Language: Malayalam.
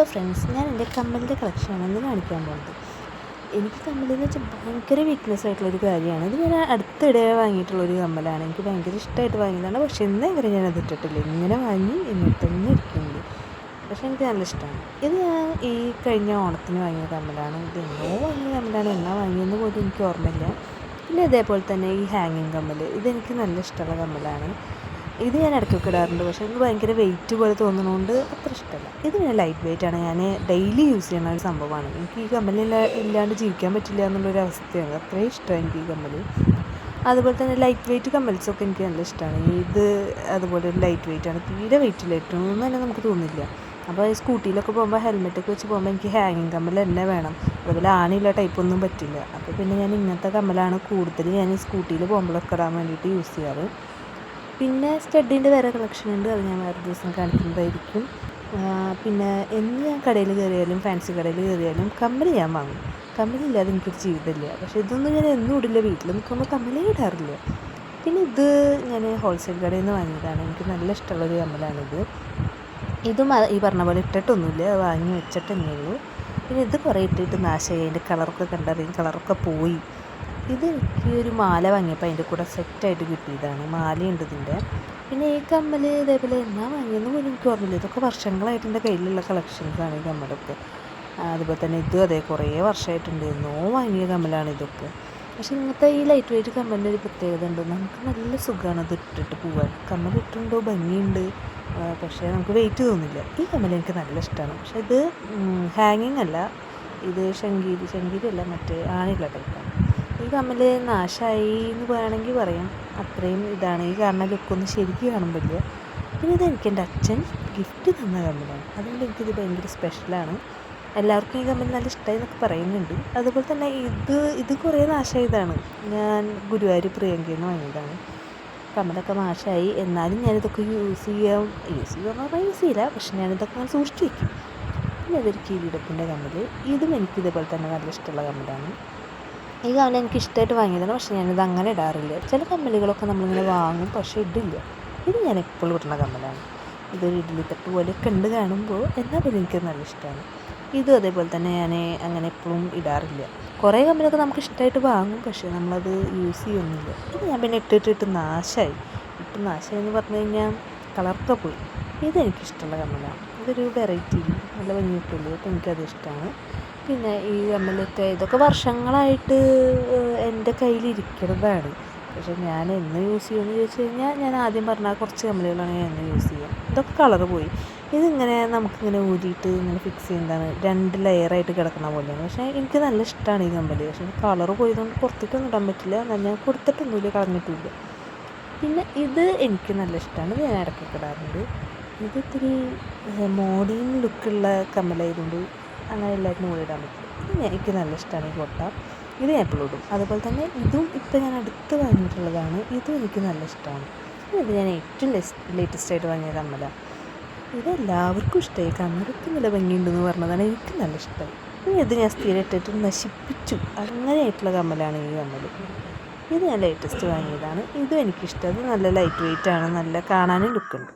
ഹലോ ഫ്രണ്ട്സ് ഞാൻ എന്റെ കമ്മലിന്റെ കളക്ഷനാണ് ഇന്ന് കാണിക്കാൻ പോകുന്നത്. എനിക്ക് കമ്മലെന്ന് വെച്ചാൽ ഭയങ്കര വീക്ക്നെസ് ആയിട്ടുള്ളൊരു കാര്യമാണ്. ഇത് ഞാൻ അടുത്തിടെ വാങ്ങിയിട്ടുള്ളൊരു കമ്മലാണ്. എനിക്ക് ഭയങ്കര ഇഷ്ടമായിട്ട് വാങ്ങിയതാണ്. പക്ഷേ എന്നേ വരെ ഞാൻ അത് ഇട്ടിട്ടില്ല. ഇങ്ങനെ വാങ്ങി എന്നിട്ട് തന്നെ ഇരിക്കുന്നുണ്ട്. പക്ഷേ എനിക്ക് നല്ല ഇഷ്ടമാണ്. ഇത് ഞാൻ ഈ കഴിഞ്ഞ ഓണത്തിന് വാങ്ങിയ കമ്മലാണ്. ഇത് എന്നോ വാങ്ങിയ കമ്മലാണ് എന്നാ വാങ്ങിയെന്ന് പോലും എനിക്ക് ഓർമ്മയില്ല. പിന്നെ ഇതേപോലെ തന്നെ ഈ ഹാങ്ങിങ് കമ്മൽ ഇതെനിക്ക് നല്ല ഇഷ്ടമുള്ള കമ്മലാണ്. ഇത് ഞാൻ ഇടയ്ക്കൊക്കെ ഇടാറുണ്ട്. പക്ഷേ എനിക്ക് ഭയങ്കര വെയിറ്റ് പോലെ തോന്നുന്നതുകൊണ്ട് അത്ര ഇഷ്ടമല്ല. ഇത് പിന്നെ ലൈറ്റ് വെയിറ്റ് ആണ്. ഞാൻ ഡെയിലി യൂസ് ചെയ്യുന്ന ഒരു സംഭവമാണ്. എനിക്ക് ഈ കമ്മലില്ല ഇല്ലാണ്ട് ജീവിക്കാൻ പറ്റില്ല എന്നുള്ളൊരു അവസ്ഥയാണ്. അത്രയും ഇഷ്ടമാണ് എനിക്ക് ഈ കമ്മൽ അതുപോലെ തന്നെ ലൈറ്റ് വെയിറ്റ് കമ്മൽസൊക്കെ എനിക്ക് നല്ല ഇഷ്ടമാണ് ഇത് അതുപോലെ ലൈറ്റ് വെയിറ്റ് ആണ്. തീരെ വെയിറ്റ് ഇല്ല. ഏറ്റവും തന്നെ നമുക്ക് തോന്നില്ല. അപ്പോൾ സ്കൂട്ടിയിലൊക്കെ പോകുമ്പോൾ ഹെൽമെറ്റൊക്കെ വെച്ച് പോകുമ്പോൾ എനിക്ക് ഹാങ്ങിങ് കമ്മൽ തന്നെ വേണം. അതുപോലെ ടൈപ്പ് ടൈപ്പൊന്നും പറ്റില്ല. അപ്പോൾ പിന്നെ ഞാൻ ഇങ്ങനത്തെ കമ്മലാണ് കൂടുതൽ ഞാൻ സ്കൂട്ടിയിൽ പോകുമ്പോഴൊക്കെ ഇടാൻ വേണ്ടിയിട്ട് യൂസ് ചെയ്യാറ്. പിന്നെ സ്റ്റഡിന്റെ വേറെ കളക്ഷൻ ഉണ്ട്. അത് ഞാൻ വേറെ ദിവസം കാണിക്കുന്നതായിരിക്കും. പിന്നെ എന്ന് ഞാൻ കടയിൽ കയറിയാലും ഫാൻസി കടയിൽ കയറിയാലും കമ്മലി ഞാൻ വാങ്ങും. കമ്മലില്ലാതെ എനിക്കൊരു ജീവിതമില്ല. പക്ഷേ ഇതൊന്നും ഞാൻ എന്നും ഇടില്ല. വീട്ടിൽ നിൽക്കുമ്പോൾ കമ്മലേ ഇടാറില്ല. പിന്നെ ഇത് ഞാൻ ഹോൾസെയിൽ കടയിൽ നിന്ന് വാങ്ങിയതാണ്. എനിക്ക് നല്ല ഇഷ്ടമുള്ളൊരു കമ്മലാണിത് ഇതും ഈ പറഞ്ഞ പോലെ ഇട്ടിട്ടൊന്നുമില്ല. വാങ്ങി വെച്ചിട്ട് ഉള്ളൂ. പിന്നെ ഇത് കുറേ ഇട്ടിട്ട് നാശമായി. അതിന്റെ കളറൊക്കെ കണ്ടറിയും. കളറൊക്കെ പോയി. ഇത് എനിക്ക് ഒരു മാല വാങ്ങിയപ്പോൾ അതിന്റെ കൂടെ സെറ്റായിട്ട് കിട്ടിയതാണ്. മാലയുണ്ട് ഇതിന്റെ പിന്നെ ഈ കമ്മൽ ഇതേപോലെ എന്നാ വാങ്ങിയെന്ന് പോലും എനിക്ക് ഓർമ്മയില്ല. ഇതൊക്കെ വർഷങ്ങളായിട്ട് എന്റെ കയ്യിലുള്ള കളക്ഷൻസാണ് ഈ കമ്മലൊക്കെ. അതുപോലെ തന്നെ ഇതും അതെ കുറേ വർഷമായിട്ടുണ്ട് എന്നോ വാങ്ങിയ കമ്മലാണ് ഇതൊക്കെ. പക്ഷേ ഇങ്ങനത്തെ ഈ ലൈറ്റ് വെയിറ്റ് കമ്മലിന്റെ ഒരു പ്രത്യേകത ഉണ്ട്. നമുക്ക് നല്ല സുഖമാണ് അത് ഇട്ടിട്ട് പോകാൻ കമ്മൽ ഇട്ടുണ്ടോ? ഭംഗിയുണ്ട്. പക്ഷേ നമുക്ക് വെയിറ്റ് തോന്നില്ല. ഈ കമ്മൽ എനിക്ക് നല്ല ഇഷ്ടമാണ് പക്ഷെ ഇത് ഹാങ്ങിങ് അല്ല. ഇത് ശങ്കീരി ശങ്കീരി അല്ല മറ്റേ ആണില്ല ടൈപ്പാണ് ഈ കമ്മൽ നാശമായി എന്ന് വേണമെങ്കിൽ പറയാം. അത്രയും ഇതാണ്. ഈ കാണുന്ന ലുക്കൊന്നും ശരിക്കും കാണുമ്പില്ല പിന്നെ ഇത് എനിക്ക് എന്റെ അച്ഛൻ ഗിഫ്റ്റ് തന്ന കമ്മലാണ് അതുകൊണ്ട് എനിക്കിത് ഭയങ്കര സ്പെഷ്യലാണ് എല്ലാവർക്കും ഈ കമ്മൽ നല്ല ഇഷ്ടമായി എന്നൊക്കെ പറയുന്നുണ്ട്. അതുപോലെ തന്നെ ഇത് ഇത് കുറേ നാശമായതാണ് ഞാൻ ഗുരുവായൂർ പ്രിയങ്കയിൽ നിന്ന് വാങ്ങിയതാണ്. കമ്മലൊക്കെ നാശമായി എന്നാലും ഞാനിതൊക്കെ യൂസ് ചെയ്യാം. യൂസ് ചെയ്യുക പറഞ്ഞാൽ യൂസ് ചെയ്യില്ല. പക്ഷെ ഞാനിതൊക്കെ അങ്ങനെ സൂക്ഷിച്ച് വയ്ക്കും പിന്നെ അതൊരു കിരീടത്തിന്റെ കമ്മൽ ഇതും എനിക്ക് ഇതേപോലെ തന്നെ നല്ല ഇഷ്ടമുള്ള കമ്മലാണ് ഈ കമ്മൽ എനിക്ക് ഇഷ്ടമായിട്ട് വാങ്ങിയതാണ് പക്ഷേ ഞാനിത് അങ്ങനെ ഇടാറില്ല. ചില കമ്മലുകളൊക്കെ നമ്മളിങ്ങനെ വാങ്ങും പക്ഷേ ഇടില്ല ഇത് ഞാൻ എപ്പോഴും ഇടുന്ന കമ്മലാണ്. ഇതൊരു ഇഡ്ഡലി തട്ട് പോലെയൊക്കെ ഉണ്ട് കാണുമ്പോൾ എന്നാൽ പോലും എനിക്ക് നല്ല ഇഷ്ടമാണ്. ഇതും അതേപോലെ തന്നെ ഞാൻ അങ്ങനെ എപ്പോഴും ഇടാറില്ല. കുറേ കമ്മലൊക്കെ നമുക്ക് ഇഷ്ടമായിട്ട് വാങ്ങും പക്ഷേ നമ്മളത് യൂസ് ചെയ്യുന്നില്ല. ഇത് ഞാൻ പിന്നെ ഇട്ടിട്ട് ഇട്ട് നാശമായി ഇട്ട് നാശമായി എന്ന് പറഞ്ഞു കഴിഞ്ഞാൽ കളറൊക്കെ പോയി. ഇതെനിക്കിഷ്ടമുള്ള കമ്മലാണ്. ഇതൊരു വെറൈറ്റി നല്ല ഭംഗിയിട്ടുള്ളൂ അപ്പോൾ എനിക്കത് ഇഷ്ടമാണ് പിന്നെ ഈ കമ്മലൊക്കെ ഇതൊക്കെ വർഷങ്ങളായിട്ട് എന്റെ കയ്യിലിരിക്കുന്നതാണ്. പക്ഷെ ഞാൻ എന്ന് യൂസ് ചെയ്യുമെന്ന് ചോദിച്ചു കഴിഞ്ഞാൽ ഞാൻ ആദ്യം പറഞ്ഞ കുറച്ച് കമ്മലുകളാണ് ഞാൻ എന്ന് യൂസ് ചെയ്യുക. ഇതൊക്കെ കളർ പോയി. ഇതിങ്ങനെ നമുക്കിങ്ങനെ ഊരിയിട്ട് ഇങ്ങനെ ഫിക്സ് ചെയ്യുന്നതാണ്. രണ്ട് ലെയറായിട്ട് കിടക്കുന്ന പോലെയാണ്. പക്ഷേ എനിക്ക് നല്ല ഇഷ്ടമാണ് ഈ കമ്പനി പക്ഷേ കളറ് പോയതുകൊണ്ട് പുറത്തേക്കൊന്നും ഇടാൻ പറ്റില്ല. എന്നാൽ ഞാൻ കൊടുത്തിട്ടൊന്നുമില്ല കളഞ്ഞിട്ടില്ല പിന്നെ ഇത് എനിക്ക് നല്ല ഇഷ്ടമാണ് ഞാൻ ഇടയ്ക്കൊക്കെ ഇടാറുണ്ട്. ഇത് ഇത്തിരി മോഡേൺ ലുക്കുള്ള കമ്മലായതുകൊണ്ട് അങ്ങനെ എല്ലാവർക്കും കൂടെ ഇടാൻ പറ്റും. എനിക്ക് നല്ല ഇഷ്ടമാണ് ഈ കൊട്ട ഇത് ഞാൻ എപ്പോഴും ഇടും. അതുപോലെ തന്നെ ഇതും ഇപ്പം ഞാൻ അടുത്ത് വാങ്ങിയിട്ടുള്ളതാണ്. ഇതും എനിക്ക് നല്ല ഇഷ്ടമാണ് ഇത് ഞാൻ ഏറ്റവും ലേറ്റസ്റ്റ് ആയിട്ട് വാങ്ങിയ കമ്മലാണ് ഇത് എല്ലാവർക്കും ഇഷ്ടമായി കമ്മലൊക്കെ നല്ല ഭംഗിയുണ്ടെന്ന് പറഞ്ഞതാണ് എനിക്ക് നല്ല ഇഷ്ടമായി ഇത് ഞാൻ സ്ഥിരം ഇട്ടിട്ട് നശിപ്പിച്ചു. അങ്ങനെയായിട്ടുള്ള കമ്മലാണ് ഈ കമ്മൽ ഇത് ഞാൻ ലേറ്റസ്റ്റ് വാങ്ങിയതാണ്. ഇതും എനിക്കിഷ്ടം. അത് നല്ല ലൈറ്റ് വെയിറ്റ് ആണ്. നല്ല കാണാനും ലുക്കുണ്ട്